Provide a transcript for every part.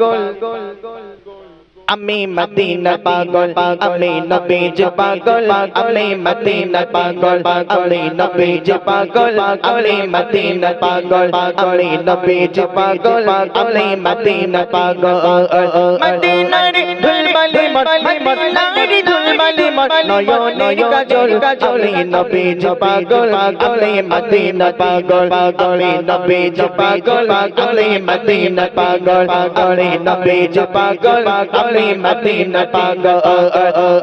পাগল। আমি মদিনা পাগল আমি নবীজ পাগল আমি মদিনা পাগল আমি নবীজ পাগল আমি মদিনা পাগল আমি নবীজ পাগল আমি মদিনা পাগল। মদিনার ধুলবালি মত নয়নের কাজল কাজলি নবীজ পাগল আমি মদিনা পাগল আমি নবীজ পাগল আমি মদিনা পাগল আমি নবীজ পাগল আমি মদিনা পাগল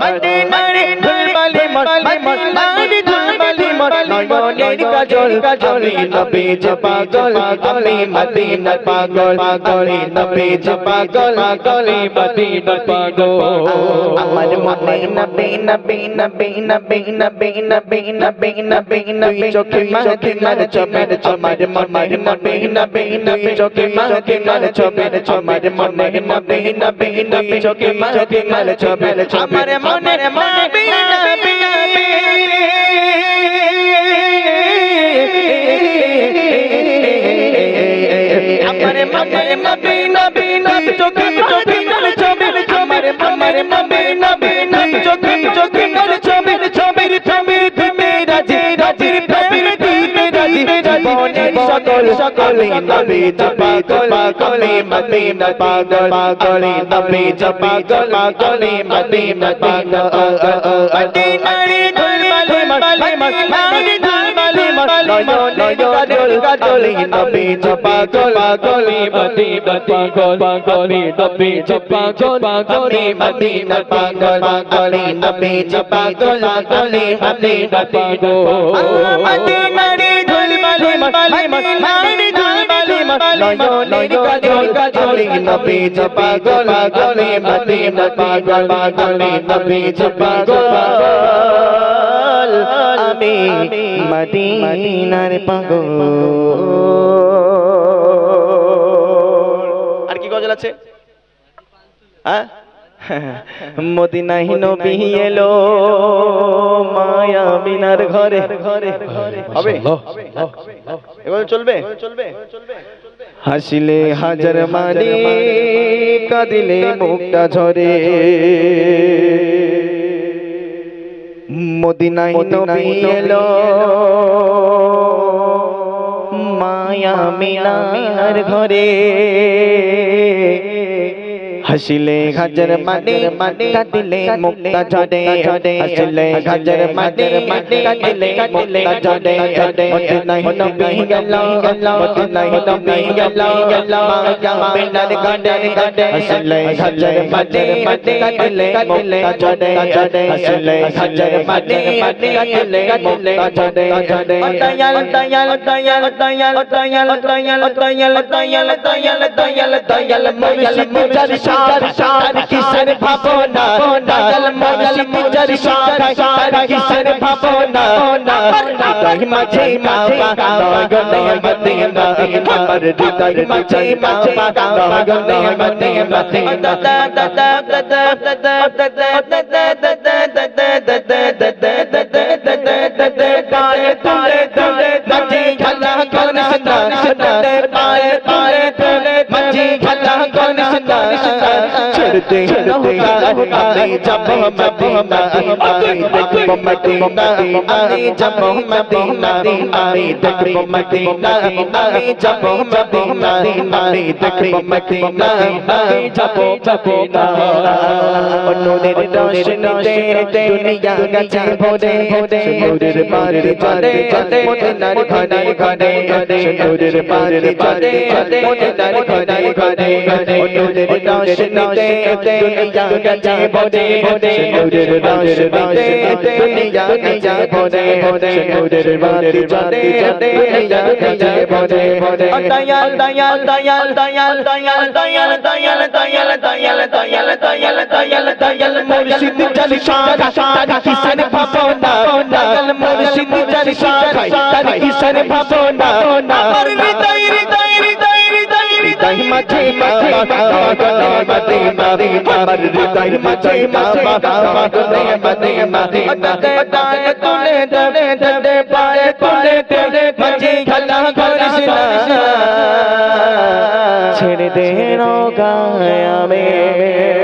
মদিনার ধুলবালি মদিনার ধুলবালি মত নয়নের কাজল কাজলি নবীজ পাগল আমি মদিনা পাগল আমি নবীজ পাগল আমি মদিনা পাগল আমার মনে নবী নবী নবী নবী নবী নবী নবী নবী নবী চোখে মদিনার ছবির আমার মনে নবী নবী নবী চোখে মদিনার ছবির আমার মনে নবী নবী নবী চোখে মদিনার ছবির আমার মনে নবী নবী আমার আমার মামে নামে নাই চোখে চোখে নর ছবির ছবির ছবি তুমি রাজি রাজি প্রেমের তুমি রাজি জীবনের সকল সকল নবী জপা গলা গলে মদিনা পাগল পাগলে নবী জপা গলা গলে মদিনা পাগল মদিনারে ধুল মাল মাল মাল মাল নয়ন কাজলে নবী পাগল পাগলে মদিনা পাগল পাগলে নবী পাগল পাগলে মদিনা পাগল পাগলে নবী পাগল পাগলে মদিনা পাগল মদিনারে ধুলবালি মালি মালি ধুলবালি নয়নের কাজল কাজলে নবী পাগল পাগলে মদিনা পাগল পাগলে নবী পাগল আমি মদিনার পাগল। আর কি গজল আছে? হ্যাঁ? মদিনাহি নবী এলো মায়া মিনার ঘরে। ঘরে হবে? এগুলো চলবে চলবে? হাসিলে হাজার মানে কাঁদিলে মুখটা ঝরে। মদিনাই নবী এলো। মায়া মিনার ঘরে। হাসিলে হাজার মানে মানে কাটিলে মুক্তা ঝরে হাসিলে হাজার মানে মানে কাটিলে মুক্তা ঝরে মদিনাই নবী গেল গেল মদিনাই নবী গেল গেল মায়া মিনার ঘরে ঘরে হাসিলে হাজার মানে মানে কাটিলে মুক্তা ঝরে হাসিলে হাজার মানে মানে কাটিলে মুক্তা ঝরে দয়াল দয়াল দয়াল দয়াল দয়াল দয়াল দয়াল দয়াল দয়াল দয়াল দয়াল মুর্শিদ মুজার শাহ শাহ কিসের ভাবনা দয়াল दरशान किशन भगोना दगल मगल मुजर शान शान किशन भगोना हृदय मचे मामा गगन मदीना हमर हृदय मचे मामा गगन मदीना गाय तारे तारे मची खला कौन सुना सुना पाए पाए तारे मची खला छोड़ते नहीं जब मदीना आई देख मदीना आई जब मदीना आई देख मदीना आई जब मदीना आई देख मदीना आई जब मदीना অনুরের রোশনীতে দুনিয়া গেছে ভরে ভরে সুরের পারে চলে চলে মদিনার ঘরে ঘরে ঘরে সুরের পারে চলে চলে মদিনার ঘরে ঘরে অনুরের রোশনীতে দুনিয়া গেছে ভরে ভরে সুরের রোশনীতে দুনিয়া গেছে ভরে ভরে সুরের পারে চলে চলে দুনিয়া গেছে ভরে ভরে দয়াল দয়াল দয়াল দয়াল দয়াল দয়াল দয়াল দয়াল দয়াল किसान किसान भबोना छेड़ दे रोगाया में